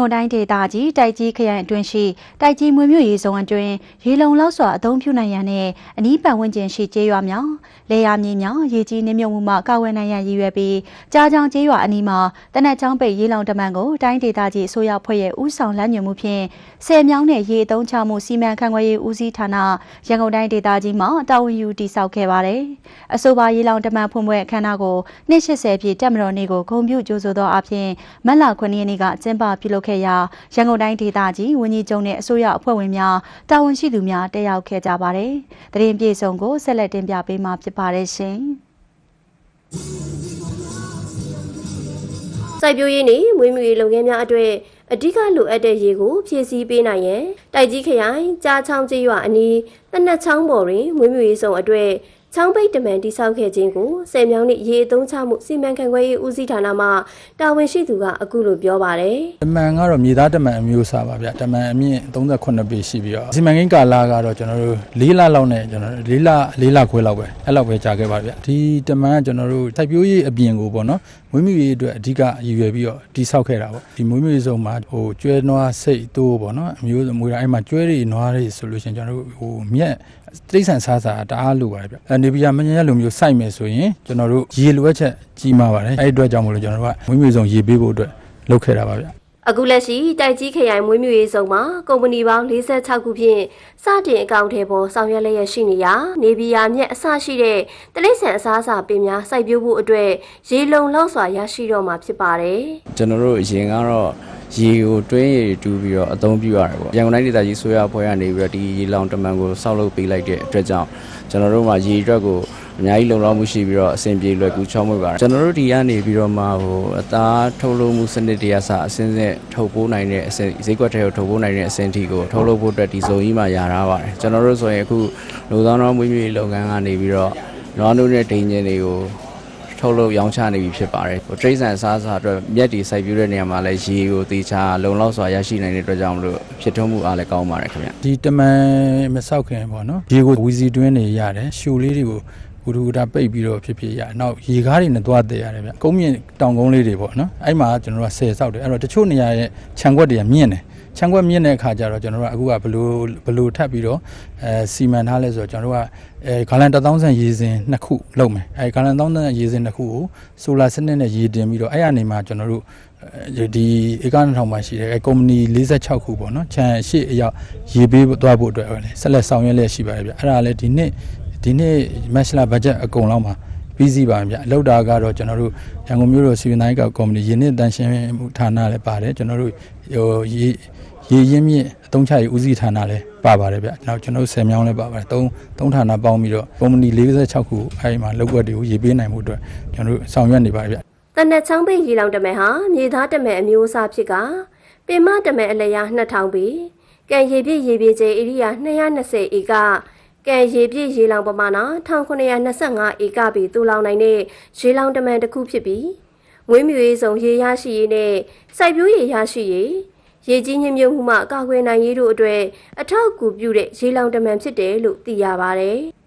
ကုန်တိုင်းဒေသကြီးတိုက်ကြီးခရိုင်အတွင်းရှိတိုက်ကြီးမွေမြို့ရေစုံအတွင်းရေလုံလောက်စွာအသုံးပြုနိုင်ရန်နဲ့အနီးပတ်ဝန်းကျင်ရှိကျေးရွာများလေယာမြေများရေကြီးနှိမ့်မြုပ်မှုမှကာဝယ်နိုင်ရန်ရည်ရွယ်ပြီးကြားချောင်းကျေးရွာအနီးမှာတနက်ချောင်းပိတ်ရေလုံတမန်ကိုတိုင်းဒေသကြီးအစိုးရဖွဲ့ရဲ့ဦးဆောင်လမ်းညွှန်မှုဖြင့်ဆယ်မြောင်းနဲ့ရေအသုံးချမှုစီမံခန့်ခွဲရေးဦးစီးဌာနရန်ကုန်တိုင်းဒေသကြီးမှတာဝန်ယူတည်ဆောက်ခဲ့ပါတယ်အဆိုပါရေလုံတမန်ဖွင့်ပွဲအခမ်းအနားကိုနှစ်80ပြည့်တက်မတော်နေ့ကိုဂုဏ်ပြုကြိုဆိုသောအဖြစ်မက်လာ9ရက်နေ့ကကျင်းပပြုလုပ်ခဲ့ရာရန်ကုန်တိုင်းဒေသကြီးဝန်ကြီးချုပ်နဲ့အစိုးရအဖွဲ့ဝင်များတာဝန်ရှိသူများတက်ရောက်ခဲ့ကြပါတယ်။တရင်ပြေဆုံးကိုဆက်လက်တင်ပြပေးမှာဖြစ်ပါတယ်ရှင်။စိုက်ပျိုးရေးနှင့်မွေးမြူရေးလုပ်ငန်းများအတွက်အဓိကလိုအပ်တဲ့ရေကိုဖြည့်ဆည်းပေးနိုင်ရန်တိုက်ကြီးခရိုင်ကြားချောင်းကျေးရွာအနီးတနက်ချောင်းပေါ်တွင်မွေးမြူရေးဆောင်အတွက် ချောင်းပိတ်တမန်တိဆောက်ခဲ့ခြင်းကိုဆယ်မြောင်းနှင့်ရေအသုံးချမှုစီမံခန့်ခွဲရေးဦးစီးဌာနမှတာဝန်ရှိသူကအခုလိုပြောပါတယ်။တမန်ကတော့မြေသားတမန်အမျိုးအစားပါဗျတမန်အမြင့်38ပေရှိပြီးတော့စီမံကိန်းကာလကတော့ကျွန်တော်တို့၄လလောက်နဲ့ကျွန်တော်တို့၄လ၄လခွဲလောက်ပဲအဲ့လောက်ပဲကြာခဲ့ပါဗျဒီတမန်ကကျွန်တော်တို့စိုက်ပျိုးရေးအပြင်ကိုပေါ့နော်မွေးမြူရေးအတွက်အဓိကရည်ရွယ်ပြီးတော့တိဆောက်ခဲ့တာပေါ့ဒီမွေးမြူရေးစုံမှာဟိုကျွဲနွားစိတ်တိုးပေါ့နော်အမျိုးမွေးတာအဲ့မှာကျွဲတွေနွားတွေဆိုလို့ရှိရင်ကျွန်တော်တို့ဟိုမြက်တိရစ္ဆာန်စားစာတအားလိုပါတယ်ဗျအနေပြမញ្ញရလိုမျိုးစိုက်မယ်ဆိုရင်ကျွန်တော်တို့ရေလိုအပ်ချက်ကြီးမားပါတယ်အဲ့ဒီအတွက်ကြောင့်မလို့ကျွန်တော်တို့ကမွေးမြူစုံရေပေးဖို့အတွက်လုပ်ခဲ့တာပါဗျ အခုလက်ရှိတိုက်ကြီးခရိုင်မွေးမြူရေးစုံမှာကုမ္ပဏီပေါင်း46ခုဖြင့်စတင်အကောင့်ထဲပေါ်ဆောင်ရွက်လျက်ရှိနေရာနေပြည်တော်မြက်အစရှိတဲ့တလိမ့်ဆန်အစားအစာပင်များစိုက်ပျိုးဖို့အတွက်ရေလုံလောက်စွာရရှိတော့မှာဖြစ်ပါတယ်ကျွန်တော်တို့အရင်ကတော့ရေကိုတွင်းရေတူးပြီးတော့အသုံးပြုရတယ်ပေါ့ရန်ကုန်တိုင်းဒေသကြီးဆိုရအဖွဲ့ကနေပြီးတော့ဒီရေလောင်တမန်ကိုဆောက်လုပ်ပေးလိုက်တဲ့အတွက်ကြောင့်ကျွန်တော်တို့မှာရေအတွက်ကို အများကြီးလုံလောက်မှုရှိပြီးတော့အဆင်ပြေလွယ်ကူချောမွေ့ပါတယ်ကျွန်တော်တို့ဒီကနေပြီးတော့မှဟိုအသားထုတ်လုပ်မှုစနစ်တရားစအစင်းစင်းထုတ်ပိုးနိုင်တဲ့အစင်ဈေးကွက်ထဲကိုထုတ်ပိုးနိုင်တဲ့အစင်တီကိုထုတ်လုပ်ဖို့အတွက်ဒီဇုံကြီးမှာယာထားပါတယ်ကျွန်တော်တို့ဆိုရင်အခုလူသောတော်မွေးမြူရေးလုပ်ငန်းကနေပြီးတော့နွားနို့နဲ့ဒိန်ကျင်တွေကိုထုတ်လုပ်ရောင်းချနေပြီဖြစ်ပါတယ်ဟိုတရိတ်ဆန်အစားအစာအတွက်မြက်တီစိုက်ပျိုးတဲ့နေရာမှာလည်းရေကိုတေချာလုံလောက်စွာရရှိနိုင်တဲ့အတွက်ကြောင့်မလို့ဖြစ်ထွန်းမှုအားလည်းကောင်းပါတယ်ခင်ဗျဒီတမန်မဆောက်ခင်ပေါ့နော်ရေကိုဝီစီတွင်းနေရတယ်ရှူလေးတွေကို ဘူဒူတာပိတ်ပြီးတော့ဖြစ်ဖြစ်ရတယ်နောက်ရေကားတွေနဲ့သွားတည်ရတယ်ဗျကုန်းမြင့်တောင်ကုန်းလေးတွေပေါ့နော်အဲ့မှာကျွန်တော်တို့ကဆယ်ဆောက်တယ်အဲ့တော့တချို့နေရာရဲ့ခြံခွက်တွေကမြင့်တယ်ခြံခွက်မြင့်တဲ့အခါကျတော့ကျွန်တော်တို့ကအခုကဘလို့ဘလို့ထပ်ပြီးတော့အဲစီမံထားလဲဆိုတော့ကျွန်တော်တို့ကအဲဂါလန်1000ဆန်ရေစင်နှစ်ခုလုပ်မယ်အဲဂါလန်1000ဆန်ရေစင်နှစ်ခုကိုဆိုလာစနစ်နဲ့ရေတင်ပြီးတော့အဲ့ရနေမှာကျွန်တော်တို့ဒီဧကနှစ်ထောင်မှာရှိတယ်အဲကုမ္ပဏီ46ခုပေါ့နော်ခြံရှိအရောက်ရေပေးသွားဖို့အတွက်ဟုတ်လေဆက်လက်ဆောင်ရွက်လျက်ရှိပါတယ်ဗျအဲ့ဒါလည်းဒီနှစ် ဒီနှစ်မက်ရှလာဘတ်ဂျက်အကုန်လုံးမှာပြီးစီးပါဗျအလောက်တာကတော့ကျွန်တော်တို့ရန်ကုန်မြို့တော်စီဗန်တိုင်းကကုမ္ပဏီရင်းနှင့်တန်ရှင်းမှုဌာနလည်းပါတယ်ကျွန်တော်တို့ဟိုရေရေရင်းမြင့်အသုံးချရေးဦးစီးဌာနလည်းပါပါတယ်ဗျနောက်ကျွန်တော်တို့ဆယ်မြောင်းလည်းပါပါတယ်သုံးသုံးဌာနပေါင်းပြီးတော့ကုမ္ပဏီ46ခုအဲဒီမှာလုပ်ွက်တွေကိုရေပေးနိုင်မှုအတွက်ကျွန်တော်တို့ဆောင်ရွက်နေပါတယ်ဗျ။တနက်ချောင်းပိတ်ရေလောင်တမန်ဟာမြေသားတမန်အမျိုးအစားဖြစ်ကပင်မတမန်အလျာ2000ပေကံရေပြည့်ရေပြည့်ကျဲဧရိယာ220ဧက ကံရေပြည့်ရေလောင်ပမာဏ1925ဧကပေတူလောင်နိုင်တဲ့ရေလောင်တမန်တစ်ခုဖြစ်ပြီးမွေးမြူရေးဆောင်ရေရရှိရေးနဲ့စိုက်ပျိုးရေရရှိရေးရေကြီးညှမြုပ်မှုမှကာကွယ်နိုင်ရေးတို့အတွက်အထောက်အကူပြုတဲ့ရေလောင်တမန်ဖြစ်တယ်လို့သိရပါတယ်။